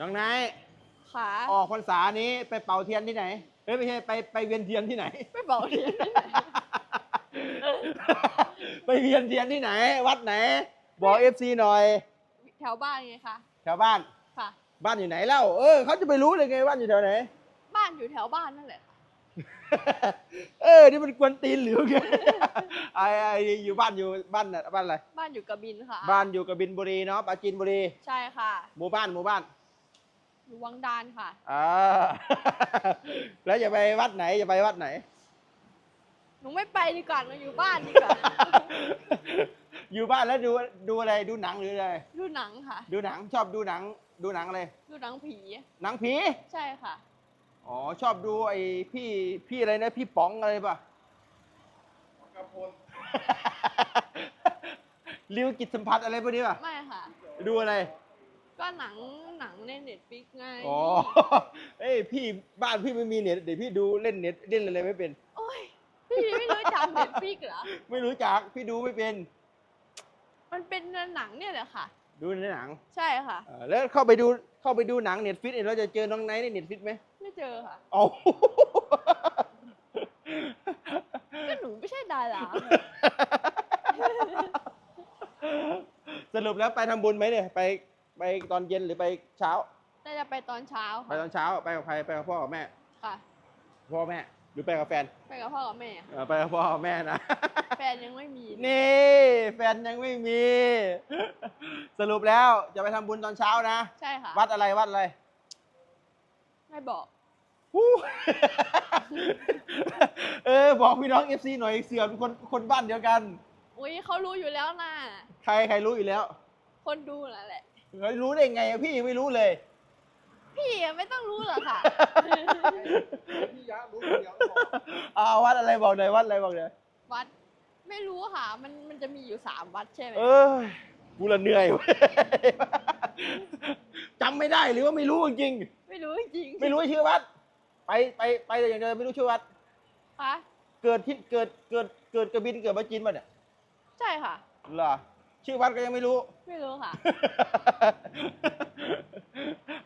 น้องนายขาออกพรรษานี้ไปเป่าเทียนที่ไหนเอ้ยไม่ใช่ไปไปเวียนเทียนที่ไหน ไม่บอกเรียนที่ไหนไปเวียนเทียนที่ไหน วัดไหน บอกเอฟซีหน่อย แถวบ้านไงคะแถวบ้านค่ะ บ้านอยู่ไหนเล่าเออเขาจะไปรู้เลยไงบ้านอยู่แถวไหน บ้านอยู่แถวบ้านนั่นแหละค่ะเออ นี่มันกวนตีนหรือไงไอ้ไอ้อยู่บ้านอยู่บ้านน่ะบ้านอะไร บ้านอยู่กระบินค่ะ บ้านอยู่กบินบุรีเนาะปราจีนบุรี ใช่ค่ะ หมู่บ้านหมู่บ้าน อยู่วังดานค่ะ อ่า แล้วจะไปวัดไหนจะไปวัดไหน หนูไม่ไปดีกว่าหนูอยู่บ้านดีกว่า อยู่บ้านแล้วดูดูอะไรดูหนังหรืออะไร ดูหนังค่ะ ดูหนังชอบดูหนัง ดูหนังอะไร ดูหนังผี หนังผี ใช่ค่ะ อ๋อชอบดูไอ้พี่พี่อะไรนะพี่ป๋องอะไรป่ะกระพลริวกิจสัมผัสอะไรพวกนี้ป่ะไม่ค่ะ ดูอะไร ก็หนังหนัง ในเน็ตฟิกไงอ๋อ เอ้ยพี่บ้านพี่ไม่มีเน็ตเดี๋ยวพี่ดูเล่นเน็ตเล่นอะไรไม่เป็น โอ้ยพี่ไม่รู้จักเน็ตฟิกเหรอ ไม่รู้จักพี่ดูไม่เป็น มันเป็นหนังเนี่ยแหละค่ะ ดูในหนังใช่ค่ะ เออแล้วเข้าไปดูเข้าไปดูหนังเน็ตฟิตเราจะเจอน้องไนท์ในเน็ตฟิตไหมไม่เจอค่ะ เอาก็หนูไม่ใช่ดาราสรุปแล้วไปทำบุญไหมเนี่ยไป ไปตอนเย็นหรือไปเช้า น่าจะไปตอนเช้าไปค่ะตอนเช้าไปกับใครไปกับพ่อกับแม่ ค่ะ พ่อแม่ หรือไปกับแฟนไปกับพ่อกับแม่เออไปกับพ่อกับแม่นะ แฟนยังไม่มีนี่แฟนยังไม่มี สรุปแล้วจะไปทำบุญตอนเช้านะ ใช่ค่ะ วัดอะไรวัดอะไรไม่บอก ฮู้ เออ บอกพี่น้องเอฟซีหน่อยเสือเป็นคนคนบ้านเดียวกัน อุ้ยเขารู้อยู่แล้วนะใครใครรู้อยู่แล้ว คนดูนั่นแหละ เขารู้ได้ไงอะพี่ยังไม่รู้เลย พี่อะไม่ต้องรู้หรอกค่ะ พี่ยะรู้คนเดียวบอกอ่าวัดอะไรบอกหน่อยวัดอะไรบอกหน่อยวัดไม่รู้ค่ะ มันมันจะมีอยู่สามวัดใช่ไหมเออกูละเหนื่อยเว้ยจำไม่ได้หรือว่าไม่รู้จริงไม่รู้จริงๆไม่รู้ชื่อวัด ไปไปไปแต่อย่างเดียวไม่รู้ชื่อวัดคะเกิดที่เกิดเกิดเกิดกระบินเกิดมาจีนมาเนี่ยใช่ค่ะ เหรอชื่อวัดก็ยังไม่รู้ ไม่รู้ค่ะ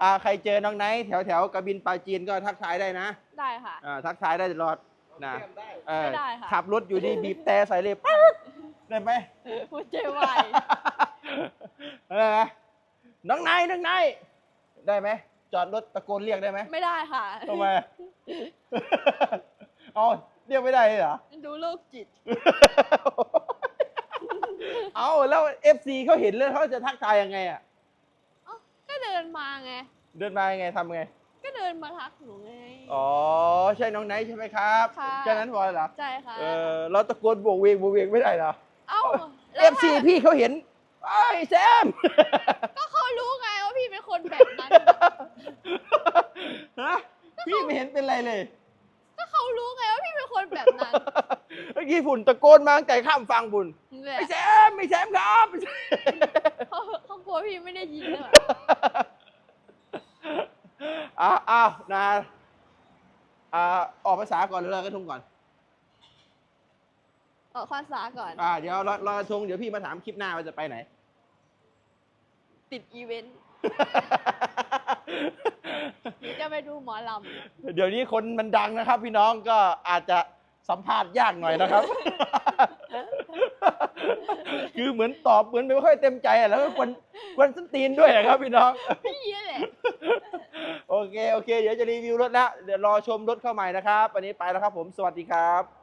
อ่าใครเจอน้องไนท์แถวแถวกระบินปลาจีนก็ทักทายได้นะได้ค่ะ อ่าทักทายได้ตลอดนะแก้มได้เออไม่ได้ค่ะ ขับรถอยู่ดีบีบแต่ใส่เลยป๊าดได้ไหมหัวใจวายอะไรนะน้องไนท์น้องไนท์ได้ไหมจอดรถตะโกนเรียกได้ไหมไม่ได้ค่ะทำไมเอาเรียกไม่ได้เลยเหรอดูโรคจิต เอาแล้วเอฟซีเขาเห็นแล้วเขาจะทักทายยังไงอะเอ้าก็เดิ นมาไง เดินมายังไงทำไง ก็เดินมาทักหนูไง อ๋อ ใช่น้องไนท์ใช่ไหมครับค่ะ แค่นั้นพอเหรอใช่ค่ะ เออเราตะโกนโบกเวงโบกเวงไม่ได้เหรอ เอ้าเอแล้วฟซีพี่เขาเห็นไอ้ยแซม ก็เขารู้ไงว่าพี่เป็นคนแบบนั้น ฮะพี่ไม่เห็นเป็นไรเลยก็เขารู้ไงว่าพี่เป็นคนแบบนั้น เมื่อกี้ฝุ่นตะโกนมาตั้งแต่ข้ามฟังบุญ นี่แหละไอ้แซมไอ้แซมครับเขาเขากลัวพี่ไม่ได้ยินเลยอ้าวอ้าวนะอ่าออกภาษาก่อนหรือลอยกระทงก่อน ออกภาษาก่อน อ่าเดี๋ยวลอยลอยกระทงเดี๋ยวพี่มาถามคลิปหน้าว่าจะไปไหน ติดอีเวนต์หรือจะไปดูหมอลเดี๋ยวนี้คนมันดังนะครับ พี่น้องก็อาจจะสัมภาษณ์ยากหน่อยนะครับ คือเหมือนตอบเหมือนไม่ค่อยเต็มใจอะแล้วก็ควนควนส้นตีนด้วยนะครับพี่น้องำพี่แหละโอเค โอเค เดี๋ยวจะรีวิวรถแล้วเดี๋ยวรอชมรถเข้าใหม่นะครับ วันนี้ไปแล้วครับผม สวัสดีครับ